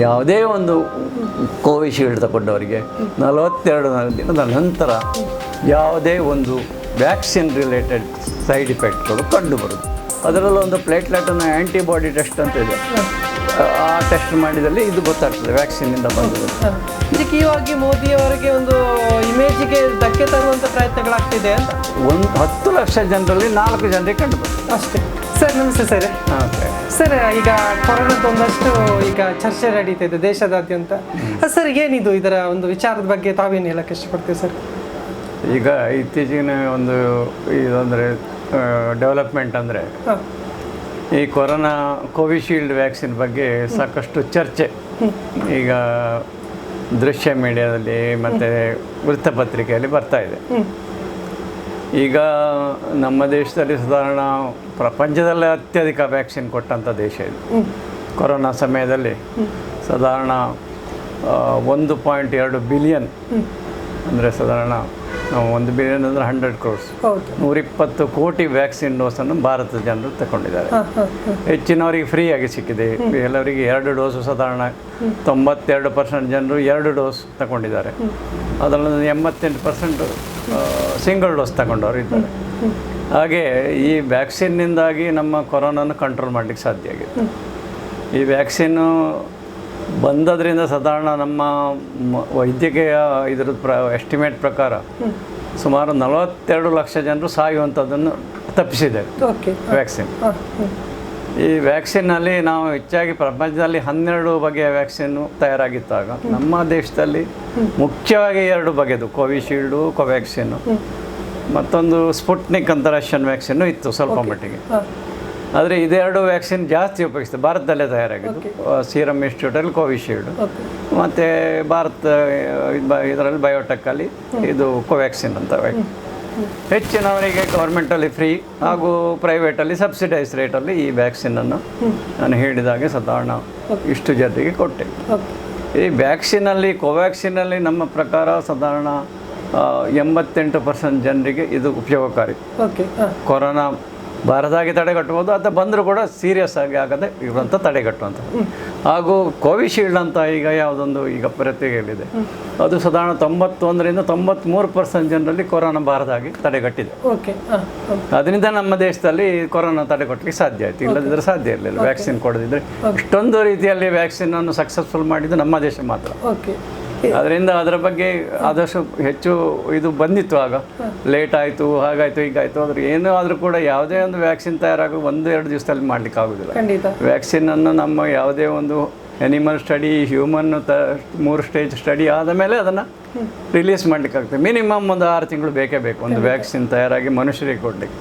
ಯಾವುದೇ ಒಂದು ಕೋವಿಶೀಲ್ಡ್ ತಗೊಂಡವರಿಗೆ ನಲವತ್ತೆರಡು ದಿನದ ನಂತರ ಯಾವುದೇ ಒಂದು ವ್ಯಾಕ್ಸಿನ್ ರಿಲೇಟೆಡ್ ಸೈಡ್ ಇಫೆಕ್ಟ್ಗಳು ಕಂಡುಬರುದು ಅದರಲ್ಲೂ ಒಂದು ಪ್ಲೇಟ್ಲೆಟನ್ನು ಆ್ಯಂಟಿಬಾಡಿ ಟೆಸ್ಟ್ ಅಂತ ಇದೆ. ಆ ಟೆಸ್ಟ್ ಮಾಡಿದಲ್ಲಿ ಇದು ಗೊತ್ತಾಗ್ತದೆ ವ್ಯಾಕ್ಸಿನಿಂದ ಬಂದು ರಾಜಕೀಯವಾಗಿ ಮೋದಿಯವರಿಗೆ ಒಂದು ಇಮೇಜಿಗೆ ಧಕ್ಕೆ ತರುವಂಥ ಪ್ರಯತ್ನಗಳಾಗ್ತಿದೆ ಅಂತ? ಒಂದು ಹತ್ತು ಲಕ್ಷ ಜನರಲ್ಲಿ ನಾಲ್ಕು ಜನರಿಗೆ ಕಂಡುಬರ್ತದೆ. ಅಷ್ಟೇ. ಸರ್ ನಮಸ್ತೆ ಸರ್. ಹಾಂ ಸರ್ ಈಗ ಕೊರೋನಾದ ಒಂದಷ್ಟು ಈಗ ಚರ್ಚೆ ನಡೀತಾ ಇದೆ ದೇಶದಾದ್ಯಂತ. ಸರ್ ಏನಿದು ಇದರ ಒಂದು ವಿಚಾರದ ಬಗ್ಗೆ ತಾವೇನು ಹೇಳಕ್ಕೆ ಇಷ್ಟಪಡ್ತೀವಿ ಸರ್? ಈಗ ಇತ್ತೀಚಿನ ಒಂದು ಇದಂದರೆ ಡೆವಲಪ್ಮೆಂಟ್ ಅಂದರೆ ಈ ಕೊರೋನಾ ಕೋವಿಶೀಲ್ಡ್ ವ್ಯಾಕ್ಸಿನ್ ಬಗ್ಗೆ ಸಾಕಷ್ಟು ಚರ್ಚೆ. ಈಗ ದೃಶ್ಯ ಮೀಡಿಯಾದಲ್ಲಿ ಮತ್ತು ವೃತ್ತಪತ್ರಿಕೆಯಲ್ಲಿ ಬರ್ತಾ ಇದೆ. ಈಗ ನಮ್ಮ ದೇಶದಲ್ಲಿ ಸಾಧಾರಣ ಪ್ರಪಂಚದಲ್ಲೇ ಅತ್ಯಧಿಕ ವ್ಯಾಕ್ಸಿನ್ ಕೊಟ್ಟಂಥ ದೇಶ ಇದು. ಕೊರೋನಾ ಸಮಯದಲ್ಲಿ ಸಾಧಾರಣ ಒಂದು ಪಾಯಿಂಟ್ ಎರಡು ಬಿಲಿಯನ್ ಅಂದರೆ ಸಾಧಾರಣ ನಾವು ಒಂದು ಬಿಲಿಯನ್ ಅಂದರೆ ಹಂಡ್ರೆಡ್ ಕ್ರೋರ್ಸ್ ನೂರಿಪ್ಪತ್ತು ಕೋಟಿ ವ್ಯಾಕ್ಸಿನ್ ಡೋಸನ್ನು ಭಾರತದ ಜನರು ತಗೊಂಡಿದ್ದಾರೆ ಹೆಚ್ಚಿನವರಿಗೆ ಫ್ರೀಯಾಗಿ ಸಿಕ್ಕಿದೆ. ಎಲ್ಲರಿಗೆ ಎರಡು ಡೋಸು ಸಾಧಾರಣ ತೊಂಬತ್ತೆರಡು ಪರ್ಸೆಂಟ್ ಜನರು ಎರಡು ಡೋಸ್ ತಗೊಂಡಿದ್ದಾರೆ ಅದರಲ್ಲಿ ಎಂಬತ್ತೆಂಟು ಪರ್ಸೆಂಟ್ ಸಿಂಗಲ್ ಡೋಸ್ ತಗೊಂಡವರು ಇದ್ದಾರೆ. ಹಾಗೆ ಈ ವ್ಯಾಕ್ಸಿನ್ನಿಂದಾಗಿ ನಮ್ಮ ಕೊರೋನಾನ ಕಂಟ್ರೋಲ್ ಮಾಡಲಿಕ್ಕೆ ಸಾಧ್ಯ ಆಗಿದೆ. ಈ ವ್ಯಾಕ್ಸಿನ್ನು ಬಂದದ್ರಿಂದ ಸಾಧಾರಣ ನಮ್ಮ ವೈದ್ಯಕೀಯ ಇದ್ರ ಪ್ರ ಎಸ್ಟಿಮೇಟ್ ಪ್ರಕಾರ ಸುಮಾರು ನಲವತ್ತೆರಡು ಲಕ್ಷ ಜನರು ಸಾಯುವಂಥದ್ದನ್ನು ತಪ್ಪಿಸಿದೆ ವ್ಯಾಕ್ಸಿನ್ ಈ ವ್ಯಾಕ್ಸಿನ್ನಲ್ಲಿ ನಾವು ಹೆಚ್ಚಾಗಿ ಪ್ರಪಂಚದಲ್ಲಿ ಹನ್ನೆರಡು ಬಗೆಯ ವ್ಯಾಕ್ಸಿನ್ನು ತಯಾರಾಗಿತ್ತಾಗ ನಮ್ಮ ದೇಶದಲ್ಲಿ ಮುಖ್ಯವಾಗಿ ಎರಡು ಬಗೆದು ಕೋವಿಶೀಲ್ಡು ಕೋವ್ಯಾಕ್ಸಿನ್ನು ಮತ್ತೊಂದು ಸ್ಪುಟ್ನಿಕ್ ಅಂತ ರಷ್ಯನ್ ವ್ಯಾಕ್ಸಿನ್ನು ಇತ್ತು ಸ್ವಲ್ಪ ಮಟ್ಟಿಗೆ. ಆದರೆ ಇದೆರಡು ವ್ಯಾಕ್ಸಿನ್ ಜಾಸ್ತಿ ಉಪಯೋಗಿಸ್ತದೆ ಭಾರತದಲ್ಲೇ ತಯಾರಾಗಿದ್ದು. ಸೀರಮ್ ಇನ್ಸ್ಟಿಟ್ಯೂಟಲ್ಲಿ ಕೋವಿಶೀಲ್ಡ್ ಮತ್ತು ಭಾರತ ಇದರಲ್ಲಿ ಬಯೋಟೆಕ್ಕಲ್ಲಿ ಇದು ಕೋವ್ಯಾಕ್ಸಿನ್ ಅಂತ ಹೆಚ್ಚಿನವರಿಗೆ ಗೌರ್ಮೆಂಟಲ್ಲಿ ಫ್ರೀ ಹಾಗೂ ಪ್ರೈವೇಟಲ್ಲಿ ಸಬ್ಸಿಡೈಸ್ ರೇಟಲ್ಲಿ ಈ ವ್ಯಾಕ್ಸಿನನ್ನು ನಾನು ಹೇಳಿದಾಗೆ ಸಾಧಾರಣ ಇಷ್ಟು ಜನರಿಗೆ ಕೊಟ್ಟೆ. ಈ ವ್ಯಾಕ್ಸಿನಲ್ಲಿ ಕೋವ್ಯಾಕ್ಸಿನಲ್ಲಿ ನಮ್ಮ ಪ್ರಕಾರ ಸಾಧಾರಣ ಎಂಬತ್ತೆಂಟು ಪರ್ಸೆಂಟ್ ಜನರಿಗೆ ಇದು ಉಪಯೋಗಕಾರಿ. ಕೊರೋನಾ ಬಾರದಾಗಿ ತಡೆಗಟ್ಟಬಹುದು ಅಥವಾ ಬಂದರೂ ಕೂಡ ಸೀರಿಯಸ್ ಆಗಿ ಆಗದೆ ಇರುವಂಥ ತಡೆಗಟ್ಟುವಂಥ ಹಾಗೂ ಕೋವಿಶೀಲ್ಡ್ ಅಂತ ಈಗ ಯಾವುದೊಂದು ಈಗ ಪ್ರತಿಗೆಯಲ್ಲಿದೆ ಅದು ಸಾಧಾರಣ ತೊಂಬತ್ತೊಂದರಿಂದ ತೊಂಬತ್ತ್ಮೂರು ಪರ್ಸೆಂಟ್ ಜನರಲ್ಲಿ ಕೊರೋನಾ ಬಾರದಾಗಿ ತಡೆಗಟ್ಟಿದೆ. ಓಕೆ ಅದರಿಂದ ನಮ್ಮ ದೇಶದಲ್ಲಿ ಕೊರೋನಾ ತಡೆಗಟ್ಟಲಿಕ್ಕೆ ಸಾಧ್ಯ ಆಯಿತು. ಇಲ್ಲದಿದ್ದರೆ ಸಾಧ್ಯ ಇರಲಿಲ್ಲ. ವ್ಯಾಕ್ಸಿನ್ ಕೊಡದಿದ್ದರೆ ಇಷ್ಟೊಂದು ರೀತಿಯಲ್ಲಿ ವ್ಯಾಕ್ಸಿನನ್ನು ಸಕ್ಸಸ್ಫುಲ್ ಮಾಡಿದ್ದು ನಮ್ಮ ದೇಶ ಮಾತ್ರ. ಓಕೆ ಅದರಿಂದ ಅದರ ಬಗ್ಗೆ ಆದಷ್ಟು ಹೆಚ್ಚು ಇದು ಬಂದಿತ್ತು ಆಗ. ಲೇಟ್ ಆಯಿತು ಹಾಗಾಯಿತು ಹೀಗಾಯಿತು. ಆದರೆ ಏನೂ ಆದರೂ ಕೂಡ ಯಾವುದೇ ಒಂದು ವ್ಯಾಕ್ಸಿನ್ ತಯಾರಾಗ ಒಂದು ಎರಡು ದಿವಸದಲ್ಲಿ ಮಾಡಲಿಕ್ಕೆ ಆಗೋದಿಲ್ಲ. ವ್ಯಾಕ್ಸಿನನ್ನು ನಮ್ಮ ಯಾವುದೇ ಒಂದು ಎನಿಮಲ್ ಸ್ಟಡಿ ಹ್ಯೂಮನ್ ತ ಮೂರು ಸ್ಟೇಜ್ ಸ್ಟಡಿ ಆದ ಮೇಲೆ ಅದನ್ನು ರಿಲೀಸ್ ಮಾಡಲಿಕ್ಕಾಗ್ತದೆ ಮಿನಿಮಮ್ ಒಂದು ಆರು ತಿಂಗಳು ಬೇಕೇ ಬೇಕು ಒಂದು ವ್ಯಾಕ್ಸಿನ್ ತಯಾರಾಗಿ ಮನುಷ್ಯರಿಗೆ ಕೊಡಲಿಕ್ಕೆ.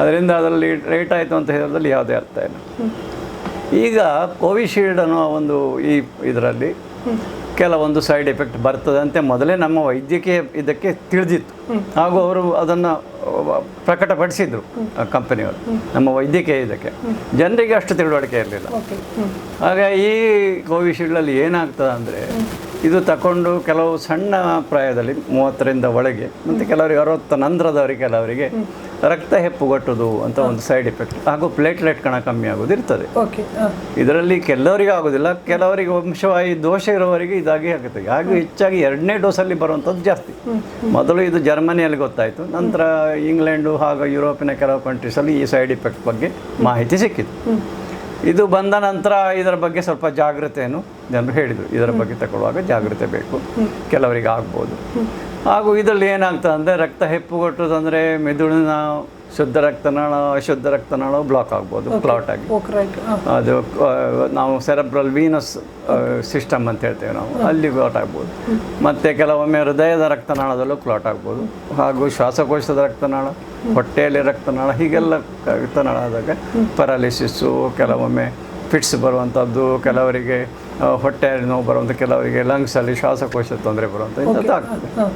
ಅದರಿಂದ ಅದರಲ್ಲಿ ಲೇಟ್ ಆಯಿತು ಅಂತ ಹೇಳೋದ್ರಲ್ಲಿ ಯಾವುದೇ ಅರ್ಥ ಇಲ್ಲ. ಈಗ ಕೋವಿಶೀಲ್ಡ್ ಅನ್ನೋ ಒಂದು ಈ ಇದರಲ್ಲಿ ಕೆಲವೊಂದು ಸೈಡ್ ಎಫೆಕ್ಟ್ ಬರ್ತದಂತೆ ಮೊದಲೇ ನಮ್ಮ ವೈದ್ಯಕೀಯ ಇದಕ್ಕೆ ತಿಳಿದಿತ್ತು. ಹಾಗೂ ಅವರು ಅದನ್ನು ಪ್ರಕಟಪಡಿಸಿದ್ರು ಕಂಪನಿಯವರು ನಮ್ಮ ವೈದ್ಯಕೀಯ ಇದಕ್ಕೆ. ಜನರಿಗೆ ಅಷ್ಟು ತಿಳುವಳಿಕೆ ಇರಲಿಲ್ಲ. ಹಾಗೆ ಆಗ ಈ ಕೋವಿಶೀಲ್ಡಲ್ಲಿ ಏನಾಗ್ತದೆ ಅಂದರೆ ಇದು ತಗೊಂಡು ಕೆಲವು ಸಣ್ಣ ಪ್ರಾಯದಲ್ಲಿ ಮೂವತ್ತರಿಂದ ಒಳಗೆ ಮತ್ತು ಕೆಲವರಿಗೆ ಅರವತ್ತ ನಂತರದವರಿಗೆ ಕೆಲವರಿಗೆ ರಕ್ತ ಹೆಪ್ಪುಗಟ್ಟುವುದು ಅಂತ ಒಂದು ಸೈಡ್ ಎಫೆಕ್ಟ್ ಹಾಗೂ ಪ್ಲೇಟ್ಲೆಟ್ ಕಣ ಕಮ್ಮಿ ಆಗೋದು ಇರ್ತದೆ. ಓಕೆ ಇದರಲ್ಲಿ ಕೆಲವರಿಗೆ ಆಗೋದಿಲ್ಲ ಕೆಲವರಿಗೆ ವಂಶವಾಹಿ ದೋಷ ಇರೋವರಿಗೆ ಇದಾಗಿ ಆಗುತ್ತೆ. ಹಾಗೂ ಹೆಚ್ಚಾಗಿ ಎರಡನೇ ಡೋಸಲ್ಲಿ ಬರುವಂಥದ್ದು ಜಾಸ್ತಿ. ಮೊದಲು ಇದು ಜರ್ಮನಿಯಲ್ಲಿ ಗೊತ್ತಾಯಿತು. ನಂತರ ಇಂಗ್ಲೆಂಡು ಹಾಗೂ ಯುರೋಪಿನ ಕೆಲವು ಕಂಟ್ರೀಸಲ್ಲಿ ಈ ಸೈಡ್ ಇಫೆಕ್ಟ್ ಬಗ್ಗೆ ಮಾಹಿತಿ ಸಿಕ್ಕಿತು. ಇದು ಬಂದ ನಂತರ ಇದರ ಬಗ್ಗೆ ಸ್ವಲ್ಪ ಜಾಗ್ರತೆಯನ್ನು ಜನರು ಹೇಳಿದರು ಇದರ ಬಗ್ಗೆ ತಗೊಳ್ಳುವಾಗ ಜಾಗ್ರತೆ ಬೇಕು. ಕೆಲವರಿಗೆ ಆಗ್ಬೋದು. ಹಾಗೂ ಇದರಲ್ಲಿ ಏನಾಗ್ತದೆ ಅಂದರೆ ರಕ್ತ ಹೆಪ್ಪುಗಟ್ಟುದಂದರೆ ಮೆದುಳಿನ ಶುದ್ಧ ರಕ್ತನಾಳ ಅಶುದ್ಧ ರಕ್ತನಾಳ ಬ್ಲಾಕ್ ಆಗ್ಬೋದು ಕ್ಲಾಟ್ ಆಗಿ. ಅದು ನಾವು ಸೆರೆಬ್ರಲ್ ವೀನಸ್ ಸಿಸ್ಟಮ್ ಅಂತ ಹೇಳ್ತೇವೆ ನಾವು. ಅಲ್ಲಿ ಕ್ಲಾಟ್ ಆಗ್ಬೋದು. ಮತ್ತು ಕೆಲವೊಮ್ಮೆ ಹೃದಯದ ರಕ್ತನಾಳದಲ್ಲೂ ಕ್ಲಾಟ್ ಆಗ್ಬೋದು. ಹಾಗೂ ಶ್ವಾಸಕೋಶದ ರಕ್ತನಾಳ ಹೊಟ್ಟೆಯಲ್ಲಿ ರಕ್ತನಾಳ ಹೀಗೆಲ್ಲ ರಕ್ತನಾಳ ಆದಾಗ ಪರಾಲಿಸಿಸ್ಸು ಕೆಲವೊಮ್ಮೆ ಫಿಟ್ಸ್ ಬರುವಂಥದ್ದು ಕೆಲವರಿಗೆ ಹೊಟ್ಟೆಯಲ್ಲಿ ನೋವು ಬರುವಂಥ ಕೆಲವರಿಗೆ ಲಂಗ್ಸಲ್ಲಿ ಶ್ವಾಸಕೋಶ ತೊಂದರೆ ಬರುವಂಥ ಇಂಥದ್ದು ಆಗ್ತದೆ.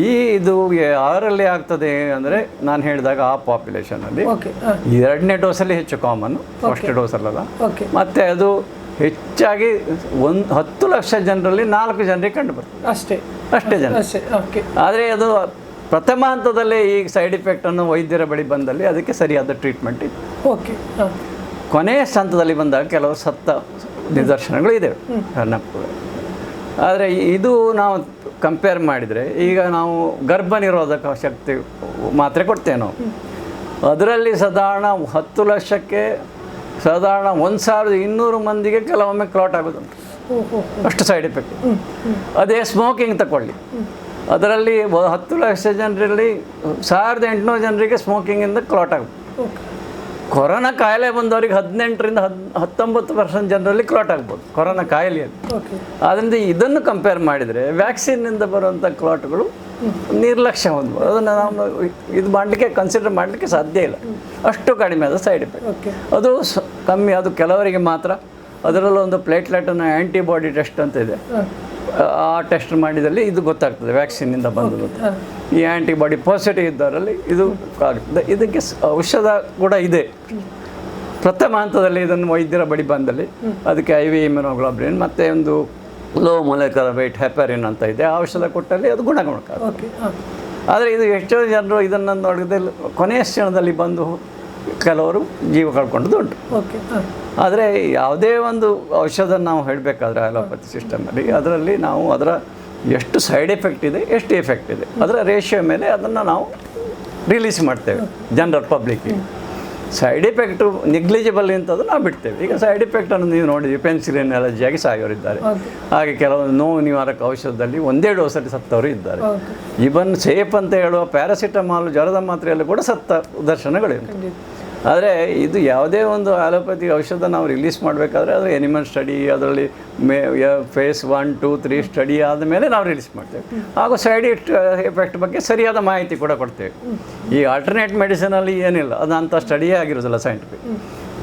ಈ ಇದು ಯಾರಲ್ಲಿ ಆಗ್ತದೆ ಅಂದರೆ ನಾನು ಹೇಳಿದಾಗ ಆ ಪಾಪ್ಯುಲೇಷನಲ್ಲಿ ಎರಡನೇ ಡೋಸಲ್ಲಿ ಹೆಚ್ಚು ಕಾಮನ್ ಫಸ್ಟ್ ಡೋಸಲ್ಲಲ್ಲ ಮತ್ತು ಅದು ಹೆಚ್ಚಾಗಿ ಒಂದು ಹತ್ತು ಲಕ್ಷ ಜನರಲ್ಲಿ ನಾಲ್ಕು ಜನರಿಗೆ ಕಂಡು ಬರ್ತದೆ. ಅಷ್ಟೇ. ಅಷ್ಟೇ ಜನ. ಅಷ್ಟೇ ಓಕೆ ಆದರೆ ಅದು ಪ್ರಥಮ ಹಂತದಲ್ಲೇ ಈ ಸೈಡ್ ಇಫೆಕ್ಟನ್ನು ವೈದ್ಯರ ಬಳಿ ಬಂದಲ್ಲಿ ಅದಕ್ಕೆ ಸರಿಯಾದ ಟ್ರೀಟ್ಮೆಂಟ್ ಇತ್ತು. ಓಕೆ ಕೊನೆಯ ಹಂತದಲ್ಲಿ ಬಂದಾಗ ಕೆಲವು ಸತ್ತ ನಿದರ್ಶನಗಳು ಇದೆ ಆದರೆ ಇದು ನಾವು ಕಂಪೇರ್ ಮಾಡಿದರೆ ಈಗ ನಾವು ಗರ್ಭ ನಿರೋಧಕ ಶಕ್ತಿ ಮಾತ್ರೆ ಕೊಡ್ತೇವೆ ನಾವು. ಅದರಲ್ಲಿ ಸಾಧಾರಣ ಹತ್ತು ಲಕ್ಷಕ್ಕೆ ಸಾಧಾರಣ ಒಂದು ಸಾವಿರದ ಇನ್ನೂರು ಮಂದಿಗೆ ಕೆಲವೊಮ್ಮೆ ಕ್ಲಾಟ್ ಆಗೋದುಂಟು ಅಷ್ಟು ಸೈಡ್ ಎಫೆಕ್ಟ್ ಅದೇ ಸ್ಮೋಕಿಂಗ್ ತಗೊಳ್ಳಿ ಅದರಲ್ಲಿ ಹತ್ತು ಲಕ್ಷ ಜನರಲ್ಲಿ ಸಾವಿರದ ಎಂಟುನೂರು ಜನರಿಗೆ ಸ್ಮೋಕಿಂಗಿಂದ ಕ್ಲಾಟ್ ಆಗುತ್ತೆ. ಕೊರೋನಾ ಕಾಯಿಲೆ ಬಂದವರಿಗೆ ಹದಿನೆಂಟರಿಂದ ಹದ್ ಹತ್ತೊಂಬತ್ತು ಪರ್ಸೆಂಟ್ ಜನರಲ್ಲಿ ಕ್ಲಾಟ್ ಆಗ್ಬೋದು ಕೊರೋನಾ ಕಾಯಿಲೆಯಲ್ಲಿ ಆದ್ದರಿಂದ ಇದನ್ನು ಕಂಪೇರ್ ಮಾಡಿದರೆ ವ್ಯಾಕ್ಸಿನ್ನಿಂದ ಬರುವಂಥ ಕ್ಲಾಟ್ಗಳು ನಿರ್ಲಕ್ಷ್ಯ ಹೊಂದ್ಬೋದು. ಅದನ್ನು ನಾವು ಇದು ಮಾಡಲಿಕ್ಕೆ ಕನ್ಸಿಡರ್ ಮಾಡಲಿಕ್ಕೆ ಸಾಧ್ಯ ಇಲ್ಲ. ಅಷ್ಟು ಕಡಿಮೆ ಅದು ಸೈಡ್ ಎಫೆಕ್ಟ್ ಅದು ಸ- ಕಮ್ಮಿ ಅದು ಕೆಲವರಿಗೆ ಮಾತ್ರ. ಅದರಲ್ಲೂ ಒಂದು ಪ್ಲೇಟ್ಲೆಟನ್ನು ಆ್ಯಂಟಿಬಾಡಿ ಟೆಸ್ಟ್ ಅಂತ ಇದೆ. ಆ ಟೆಸ್ಟ್ ಮಾಡಿದಲ್ಲಿ ಇದು ಗೊತ್ತಾಗ್ತದೆ ವ್ಯಾಕ್ಸಿನಿಂದ ಬಂದು. ಈ ಆ್ಯಂಟಿಬಾಡಿ ಪಾಸಿಟಿವ್ ಇದ್ದವರಲ್ಲಿ ಇದು ಆಗ್ತದೆ ಇದಕ್ಕೆ ಔಷಧ ಕೂಡ ಇದೆ. ಪ್ರಥಮ ಹಂತದಲ್ಲಿ ಇದನ್ನು ವೈದ್ಯರ ಬಳಿ ಬಂದಲ್ಲಿ ಅದಕ್ಕೆ ಐ ವಿ ಇಮ್ಯುನೋಗ್ಲೋಬ್ರಿನ್ ಮತ್ತು ಒಂದು ಲೋ ಮೊಲೆಕರ ವೈಟ್ ಹೆಪರಿನ್ ಅಂತ ಇದೆ. ಆ ಔಷಧ ಕೊಟ್ಟಲ್ಲಿ ಅದು ಗುಣಗುಣಕ ಆದರೆ ಇದು ಎಷ್ಟೋ ಜನರು ಇದನ್ನು ನೋಡಿದ್ರೆ ಕೊನೆಯ ಕ್ಷಣದಲ್ಲಿ ಬಂದು ಕೆಲವರು ಜೀವ ಕಳ್ಕೊಂಡದ್ದು ಉಂಟು. ಆದರೆ ಯಾವುದೇ ಒಂದು ಔಷಧ ನಾವು ಹೇಳಬೇಕಾದ್ರೆ ಅಲೋಪತಿ ಸಿಸ್ಟಮಲ್ಲಿ ಅದರಲ್ಲಿ ನಾವು ಅದರ ಎಷ್ಟು ಸೈಡ್ ಎಫೆಕ್ಟ್ ಇದೆ ಎಷ್ಟು ಎಫೆಕ್ಟ್ ಇದೆ. ಅದರ ರೇಷಿಯೋ ಮೇಲೆ ಅದನ್ನು ನಾವು ರಿಲೀಸ್ ಮಾಡ್ತೇವೆ ಜನರಲ್ ಪಬ್ಲಿಕ್ಕಿಗೆ ಸೈಡ್ ಎಫೆಕ್ಟು ನೆಗ್ಲಿಜಿಬಲ್ ಅಂತದ್ದು ನಾವು ಬಿಡ್ತೇವೆ. ಈಗ ಸೈಡ್ ಎಫೆಕ್ಟನ್ನು ನೀವು ನೋಡಿದ್ವಿ ಪೆನ್ಸಿಲಿನ್ ಅಲರ್ಜಿಯಾಗಿ ಸಾಯೋರಿದ್ದಾರೆ. ಹಾಗೆ ಕೆಲವೊಂದು ನೋವು ನಿವಾರಕ ಔಷಧದಲ್ಲಿ ಒಂದೇ ಡೋಸಲ್ಲಿ ಸತ್ತವರು ಇದ್ದಾರೆ. ಇವನ್ ಸೇಫ್ ಅಂತ ಹೇಳುವ ಪ್ಯಾರಾಸಿಟಮಾಲ್ ಜ್ವರದ ಮಾತ್ರೆಯಲ್ಲಿ ಕೂಡ ಸತ್ತ ದರ್ಶನಗಳಿವೆ. ಆದರೆ ಇದು ಯಾವುದೇ ಒಂದು ಆಲೋಪತಿ ಔಷಧ ನಾವು ರಿಲೀಸ್ ಮಾಡಬೇಕಾದ್ರೆ ಅದು ಎನಿಮಲ್ ಸ್ಟಡಿ ಅದರಲ್ಲಿ may phase one two three study ಆದಮೇಲೆ ನಾವು ರಿಲೀಸ್ ಮಾಡ್ತೇವೆ. ಹಾಗೂ ಸೈಡ್ ಎಫೆಕ್ಟ್ ಬಗ್ಗೆ ಸರಿಯಾದ ಮಾಹಿತಿ ಕೂಡ ಕೊಡ್ತೇವೆ. ಈ ಆಲ್ಟರ್ನೇಟ್ ಮೆಡಿಸಿನಲ್ಲಿ ಏನಿಲ್ಲ ಅದು ಅಂಥ ಸ್ಟಡಿಯೇ ಆಗಿರೋದಿಲ್ಲ ಸೈಂಟಿಫಿಕ್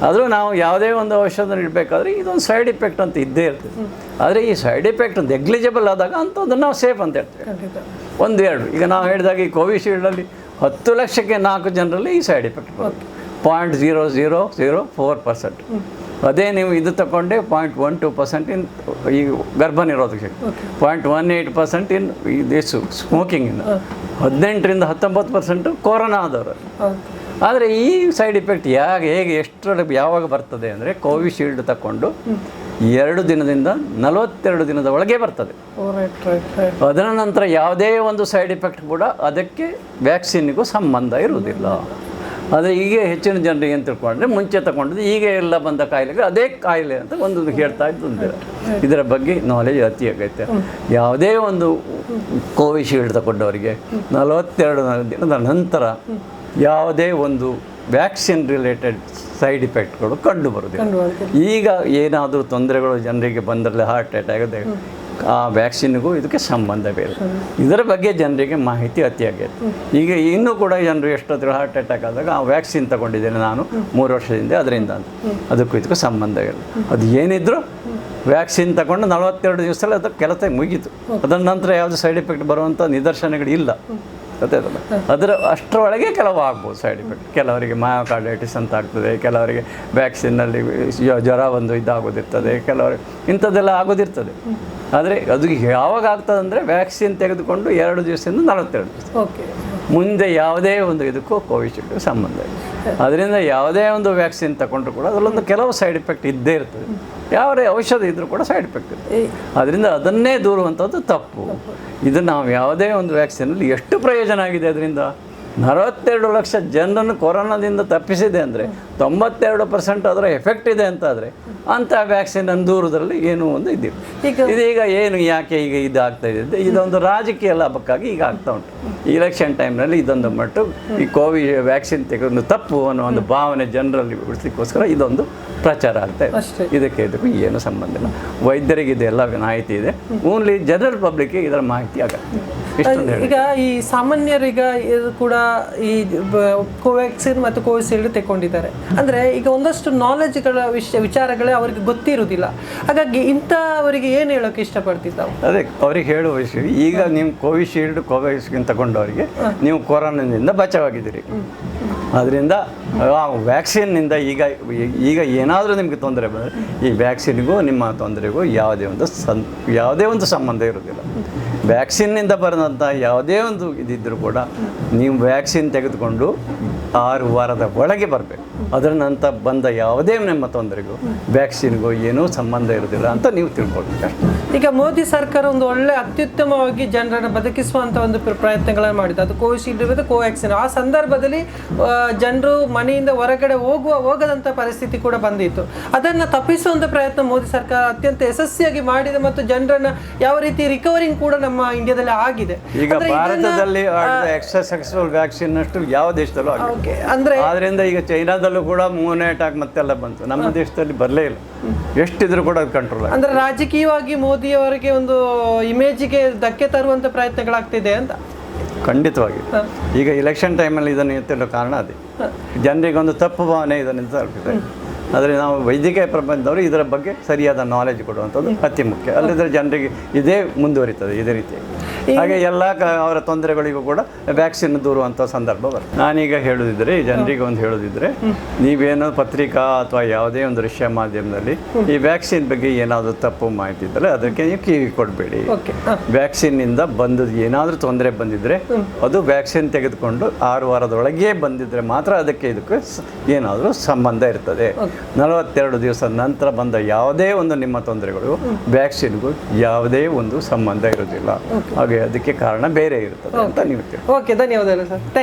ಆದರೂ ನಾವು ಯಾವುದೇ ಒಂದು ಔಷಧ ಇಡಬೇಕಾದ್ರೆ ಇದೊಂದು ಸೈಡ್ ಇಫೆಕ್ಟ್ ಅಂತ ಇದ್ದೇ ಇರ್ತದೆ. ಆದರೆ ಈ ಸೈಡ್ ಇಫೆಕ್ಟ್ ನೆಗ್ಲಿಜಿಬಲ್ ಆದಾಗ ಅಂಥದ್ದನ್ನು ನಾವು ಸೇಫ್ ಅಂತ ಹೇಳ್ತೇವೆ. ಒಂದು ಎರಡು ಈಗ ನಾವು ಹೇಳಿದಾಗ ಈ ಕೋವಿಶೀಲ್ಡಲ್ಲಿ ಹತ್ತು ಲಕ್ಷಕ್ಕೆ ನಾಲ್ಕು ಜನರಲ್ಲಿ ಈ ಸೈಡ್ ಎಫೆಕ್ಟ್ ಬರುತ್ತೆ. Point zero zero zero four percent ಅದೇ ನೀವು ಇದು ತಗೊಂಡೆ point one two percent in ಈ ಗರ್ಭ ನಿರೋಧಕ ಶಕ್ತಿ point one eight percent in ಈ ದೇಶು ಸ್ಮೋಕಿಂಗಿಂದ ಹದಿನೆಂಟರಿಂದ ಹತ್ತೊಂಬತ್ತು ಪರ್ಸೆಂಟು ಕೊರೋನಾ ಆದವರು. ಆದರೆ ಈ ಸೈಡ್ ಇಫೆಕ್ಟ್ ಯಾಕೆ ಹೇಗೆ ಎಷ್ಟರ ಯಾವಾಗ ಬರ್ತದೆ ಅಂದರೆ ಕೋವಿಶೀಲ್ಡ್ ತಗೊಂಡು ಎರಡು ದಿನದಿಂದ ನಲವತ್ತೆರಡು ದಿನದ ಒಳಗೆ ಬರ್ತದೆ. ಅದರ ನಂತರ ಯಾವುದೇ ಒಂದು ಸೈಡ್ ಇಫೆಕ್ಟ್ ಕೂಡ ಅದಕ್ಕೆ ವ್ಯಾಕ್ಸಿನ್ಗೂ ಸಂಬಂಧ ಇರುವುದಿಲ್ಲ. ಆದರೆ ಈಗ ಹೆಚ್ಚಿನ ಜನರಿಗೆ ಏನು ತಿಳ್ಕೊಂಡ್ರೆ ಮುಂಚೆ ತಗೊಂಡಿದ್ದು ಈಗ ಎಲ್ಲ ಬಂದ ಕಾಯಿಲೆಗೆ ಅದೇ ಕಾಯಿಲೆ ಅಂತ ಒಂದು ಹೇಳ್ತಾ ಇದ್ದು ಇದರ ಬಗ್ಗೆ ನಾಲೆಜ್ ಅತಿ ಆಗೈತೆ ಯಾವುದೇ ಒಂದು ಕೋವಿಶೀಲ್ಡ್ ತಗೊಂಡವರಿಗೆ ನಲವತ್ತೆರಡು ದಿನದ ನಂತರ ಯಾವುದೇ ಒಂದು ವ್ಯಾಕ್ಸಿನ್ ರಿಲೇಟೆಡ್ ಸೈಡ್ ಇಫೆಕ್ಟ್ಗಳು ಕಂಡು ಬರುತ್ತೆ ಈಗ ಏನಾದರೂ ತೊಂದರೆಗಳು ಜನರಿಗೆ ಬಂದರೆ ಹಾರ್ಟ್ ಅಟ್ಯಾಕ್ ಆ ವ್ಯಾಕ್ಸಿನ್ಗೂ ಇದಕ್ಕೆ ಸಂಬಂಧ ಬೇರೆ ಇದರ ಬಗ್ಗೆ ಜನರಿಗೆ ಮಾಹಿತಿ ಅತಿಯಾಗಿದೆ ಈಗ ಇನ್ನೂ ಕೂಡ ಜನರು ಎಷ್ಟೊತ್ತಿಗೆ ಹಾರ್ಟ್ ಅಟ್ಯಾಕ್ ಆದಾಗ, ಆ ವ್ಯಾಕ್ಸಿನ್ ತಗೊಂಡಿದ್ದೇನೆ ನಾನು, ಮೂರು ವರ್ಷದಿಂದ ಅದರಿಂದ ಅಂತ. ಅದಕ್ಕೂ ಇದಕ್ಕೂ ಸಂಬಂಧ ಇಲ್ಲ ಅದು ಏನಿದ್ರು ವ್ಯಾಕ್ಸಿನ್ ತಗೊಂಡು ನಲವತ್ತೆರಡು ದಿವಸದಲ್ಲಿ ಅದು ಕೆಲಸ ಮುಗೀತು. ಅದರ ನಂತರ ಯಾವುದು ಸೈಡ್ ಎಫೆಕ್ಟ್ ಬರುವಂಥ ನಿದರ್ಶನಗಳು ಗೊತ್ತಾಯ್ತಲ್ಲ ಅದರ ಅಷ್ಟರೊಳಗೆ ಕೆಲವು ಆಗ್ಬೋದು ಸೈಡ್ ಎಫೆಕ್ಟ್ ಕೆಲವರಿಗೆ ಮಯೋಕಾರ್ಡೈಟಿಸ್ ಅಂತ ಆಗ್ತದೆ ಕೆಲವರಿಗೆ ವ್ಯಾಕ್ಸಿನ್ನಲ್ಲಿ ಜ್ವರ ಒಂದು ಇದಾಗೋದಿರ್ತದೆ ಕೆಲವರಿಗೆ ಇಂಥದ್ದೆಲ್ಲ ಆಗೋದಿರ್ತದೆ. ಆದರೆ ಅದು ಯಾವಾಗ ಆಗ್ತದೆ ಅಂದರೆ ವ್ಯಾಕ್ಸಿನ್ ತೆಗೆದುಕೊಂಡು ಎರಡು ದಿವಸದಿಂದ ನಲವತ್ತೆರಡು ದಿವಸ. ಓಕೆ ಮುಂದೆ ಯಾವುದೇ ಒಂದು ಇದಕ್ಕೂ ಕೋವಿಶೀಲ್ಡ್ ಸಂಬಂಧ ಇಲ್ಲ. ಅದರಿಂದ ಯಾವುದೇ ಒಂದು ವ್ಯಾಕ್ಸಿನ್ ತಗೊಂಡ್ರು ಕೂಡ ಅದರಲ್ಲೊಂದು ಕೆಲವು ಸೈಡ್ ಎಫೆಕ್ಟ್ ಇದ್ದೇ ಇರ್ತದೆ. ಯಾವುದೇ ಔಷಧ ಇದ್ರೂ ಕೂಡ ಸೈಡ್ ಎಫೆಕ್ಟ್ ಇರ್ತದೆ. ಅದರಿಂದ ಅದನ್ನೇ ದೂರುವಂಥದ್ದು ತಪ್ಪು. ಇದು ನಾವು ಯಾವುದೇ ಒಂದು ವ್ಯಾಕ್ಸಿನಲ್ಲಿ ಎಷ್ಟು ಪ್ರಯೋಜನ ಆಗಿದೆ ಅದರಿಂದ? ನಲವತ್ತೆರಡು ಲಕ್ಷ ಜನರನ್ನು ಕೊರೋನಾದಿಂದ ತಪ್ಪಿಸಿದೆ ಅಂದರೆ ತೊಂಬತ್ತೆರಡು ಪರ್ಸೆಂಟ್ ಅದರ ಎಫೆಕ್ಟ್ ಇದೆ ಅಂತಾದರೆ ಅಂಥ ವ್ಯಾಕ್ಸಿನ್ ದೂರದಲ್ಲಿ ಏನೂ ಒಂದು ಇದ್ದೀವಿ ಇದೀಗ ಏನು ಯಾಕೆ ಈಗ ಇದಾಗ್ತಾ ಇದೆ ಇದೊಂದು ರಾಜಕೀಯ ಲಾಭಕ್ಕಾಗಿ ಈಗ ಆಗ್ತಾ ಉಂಟು. ಇಲೆಕ್ಷನ್ ಟೈಮ್ನಲ್ಲಿ ಇದೊಂದು ಮಟ್ಟು ಈ ಕೋವಿಡ್ ವ್ಯಾಕ್ಸಿನ್ ತೆಗೆದು ತಪ್ಪು ಅನ್ನೋ ಒಂದು ಭಾವನೆ ಜನರಲ್ಲಿ ಬಿಡಿಸ್ಲಿಕ್ಕೋಸ್ಕರ ಇದೊಂದು ಪ್ರಚಾರ ಆಗ್ತಾ ಇದೆ. ಇದಕ್ಕೆ ಇದಕ್ಕೂ ಏನು ಸಂಬಂಧ ಇಲ್ಲ. ವೈದ್ಯರಿಗೆ ಇದೆಲ್ಲ ಮಾಹಿತಿ ಇದೆ. ಓನ್ಲಿ ಜನರಲ್ ಪಬ್ಲಿಕ್ಗೆ ಇದರ ಮಾಹಿತಿ ಆಗತ್ತೆ. ಈಗ ಈ ಸಾಮಾನ್ಯರೀಗ ಇದು ಕೂಡ ಈ ಕೋವ್ಯಾಕ್ಸಿನ್ ಮತ್ತು ಕೋವಿಶೀಲ್ಡ್ ತಗೊಂಡಿದ್ದಾರೆ ಅಂದ್ರೆ ಈಗ ಒಂದಷ್ಟು ನಾಲೆಜ್ಗಳ ವಿಷಯ ವಿಚಾರಗಳೇ ಅವರಿಗೆ ಗೊತ್ತಿರುವುದಿಲ್ಲ. ಹಾಗಾಗಿ ಇಂಥವರಿಗೆ ಏನು ಹೇಳೋಕೆ ಇಷ್ಟಪಡ್ತಿದ್ದಾವೆ ಅದೇ ಅವ್ರಿಗೆ ಹೇಳುವ ವಿಷಯ ಈಗ ನೀವು ಕೋವಿಶೀಲ್ಡ್ ಕೋವ್ಯಾಕ್ಸಿನ್ ತಗೊಂಡವರಿಗೆ ನೀವು ಕೊರೋನಾದಿಂದ ಬಚಾವಾಗಿದ್ದೀರಿ. ಅದರಿಂದ ಆ ವ್ಯಾಕ್ಸಿನ್ನಿಂದ ಈಗ ಈಗ ಏನಾದರೂ ನಿಮಗೆ ತೊಂದರೆ ಬಂದರೆ ಈ ವ್ಯಾಕ್ಸಿನ್ಗೂ ನಿಮ್ಮ ತೊಂದರೆಗೂ ಯಾವುದೇ ಒಂದು ಸಂ ಯಾವುದೇ ಒಂದು ಸಂಬಂಧ ಇರೋದಿಲ್ಲ ವ್ಯಾಕ್ಸಿನ್ನಿಂದ ಬರೆದಂಥ ಯಾವುದೇ ಒಂದು ಇದಿದ್ದರೂ ಕೂಡ ನೀವು ವ್ಯಾಕ್ಸಿನ್ ತೆಗೆದುಕೊಂಡು ಆರು ವಾರದ ಒಳಗೆ ಬರಬೇಕು. ಅದರ ನಂತರ ಬಂದ ಯಾವುದೇ ನಿಮ್ಮ ತೊಂದರೆಗೂ ವ್ಯಾಕ್ಸಿನ್ಗೂ ಏನೂ ಸಂಬಂಧ ಇರೋದಿಲ್ಲ ಅಂತ ನೀವು ತಿಳ್ಕೊಳ್ಬೇಕು ಈಗ ಮೋದಿ ಸರ್ಕಾರ ಒಂದು ಒಳ್ಳೆ ಅತ್ಯುತ್ತಮವಾಗಿ ಜನರನ್ನು ಬದುಕಿಸುವಂತ ಒಂದು ಪ್ರ- ಪ್ರಯತ್ನಗಳನ್ನು ಮಾಡಿದೆ ಅದು ಕೋವಿಶೀಲ್ಡ್ ಇರುತ್ತೆ ಕೋವ್ಯಾಕ್ಸಿನ್ ಆ ಸಂದರ್ಭದಲ್ಲಿ ಜನರು ಮನೆಯಿಂದ ಹೊರಗಡೆ ಹೋಗುವ ಹೋಗದಂತ ಪರಿಸ್ಥಿತಿ ಕೂಡ ಬಂದಿತ್ತು. ಅದನ್ನ ತಪ್ಪಿಸುವಂತ ಪ್ರಯತ್ನ ಮೋದಿ ಸರ್ಕಾರ ಅತ್ಯಂತ ಯಶಸ್ವಿಯಾಗಿ ಮಾಡಿದೆ ಮತ್ತು ಜನರನ್ನ ಯಾವ ರೀತಿ ರಿಕವರಿಂಗ್ ಕೂಡ ನಮ್ಮ ಇಂಡಿಯಾದಲ್ಲಿ ಆಗಿದೆ. ಈಗ ಭಾರತದಲ್ಲಿ ಎಕ್ಸ್ಟ್ರಾ ಸಕ್ಸಸ್ಫುಲ್ ವ್ಯಾಕ್ಸಿನ್ ಅಷ್ಟು ಯಾವ ದೇಶದಲ್ಲೂ ಆಗಿದೆ ಅಂದ್ರೆ ಅದರಿಂದ ಈಗ ಚೈನಾದಲ್ಲೂ ಕೂಡ ಮೂವನೇ ಅಟ್ಯಾಕ್ ಮತ್ತೆಲ್ಲ ಬಂತು. ನಮ್ಮ ದೇಶದಲ್ಲಿ ಬರಲೇ ಇಲ್ಲ. ಎಷ್ಟಿದ್ರು ಕೂಡ ಅದು ಕಂಟ್ರೋಲ್ ಅಂದ್ರೆ ರಾಜಕೀಯವಾಗಿ ಮೋದಿಯವರಿಗೆ ಒಂದು ಇಮೇಜಿಗೆ ಧಕ್ಕೆ ತರುವಂತ ಪ್ರಯತ್ನಗಳಾಗ್ತಿದೆ ಅಂತ? ಖಂಡಿತವಾಗಿ. ಈಗ ಇಲೆಕ್ಷನ್ ಟೈಮಲ್ಲಿ ಇದನ್ನು ಎತ್ತಿರೋ ಕಾರಣ ಅದೇ. ಜನರಿಗೆ ಒಂದು ತಪ್ಪು ಭಾವನೆ ಇದನ್ನು ತಲುಪಿದೆ. ಆದರೆ ನಾವು ವೈದ್ಯಕೀಯ ಪ್ರಬಂಧದವರು ಇದರ ಬಗ್ಗೆ ಸರಿಯಾದ ನಾಲೆಜ್ ಕೊಡುವಂಥದ್ದು ಅತಿ ಮುಖ್ಯ. ಅಲ್ಲಿದ್ರೆ ಜನರಿಗೆ ಇದೇ ಮುಂದುವರಿತದೆ ಇದೇ ರೀತಿ ಹಾಗೆ ಎಲ್ಲ ಕ ಅವರ ತೊಂದರೆಗಳಿಗೂ ಕೂಡ ವ್ಯಾಕ್ಸಿನ್ ದೂರುವಂಥ ಸಂದರ್ಭ ಬರ್ತದೆ. ನಾನೀಗ ಹೇಳೋದಿದ್ರೆ ಈ ಜನರಿಗೆ ಒಂದು ಹೇಳೋದಿದ್ರೆ ನೀವೇನೋ ಪತ್ರಿಕಾ ಅಥವಾ ಯಾವುದೇ ಒಂದು ದೃಶ್ಯ ಮಾಧ್ಯಮದಲ್ಲಿ ಈ ವ್ಯಾಕ್ಸಿನ್ ಬಗ್ಗೆ ಏನಾದರೂ ತಪ್ಪು ಮಾಹಿತಿ ಇದ್ದರೆ ಅದಕ್ಕೆ ನೀವು ಕಿವಿ ಕೊಡಬೇಡಿ. ವ್ಯಾಕ್ಸಿನ್ನಿಂದ ಬಂದದ್ದು ಏನಾದರೂ ತೊಂದರೆ ಬಂದಿದ್ರೆ ಅದು ವ್ಯಾಕ್ಸಿನ್ ತೆಗೆದುಕೊಂಡು ಆರು ವಾರದೊಳಗೆ ಬಂದಿದ್ರೆ ಮಾತ್ರ ಅದಕ್ಕೆ ಇದಕ್ಕೆ ಏನಾದರೂ ಸಂಬಂಧ ಇರ್ತದೆ. ನಲವತ್ತೆರಡು ದಿವಸ ನಂತರ ಬಂದ ಯಾವುದೇ ಒಂದು ನಿಮ್ಮ ತೊಂದರೆಗಳು ವ್ಯಾಕ್ಸಿನ್ಗೂ ಯಾವುದೇ ಒಂದು ಸಂಬಂಧ ಇರೋದಿಲ್ಲ ಹಾಗೆ ಅದಕ್ಕೆ ಕಾರಣ ಬೇರೆ ಇರುತ್ತದೆ ಅಂತ ನೀವು. ಓಕೆ ಧನ್ಯವಾದಗಳು ಸರ್. ಥ್ಯಾಂಕ್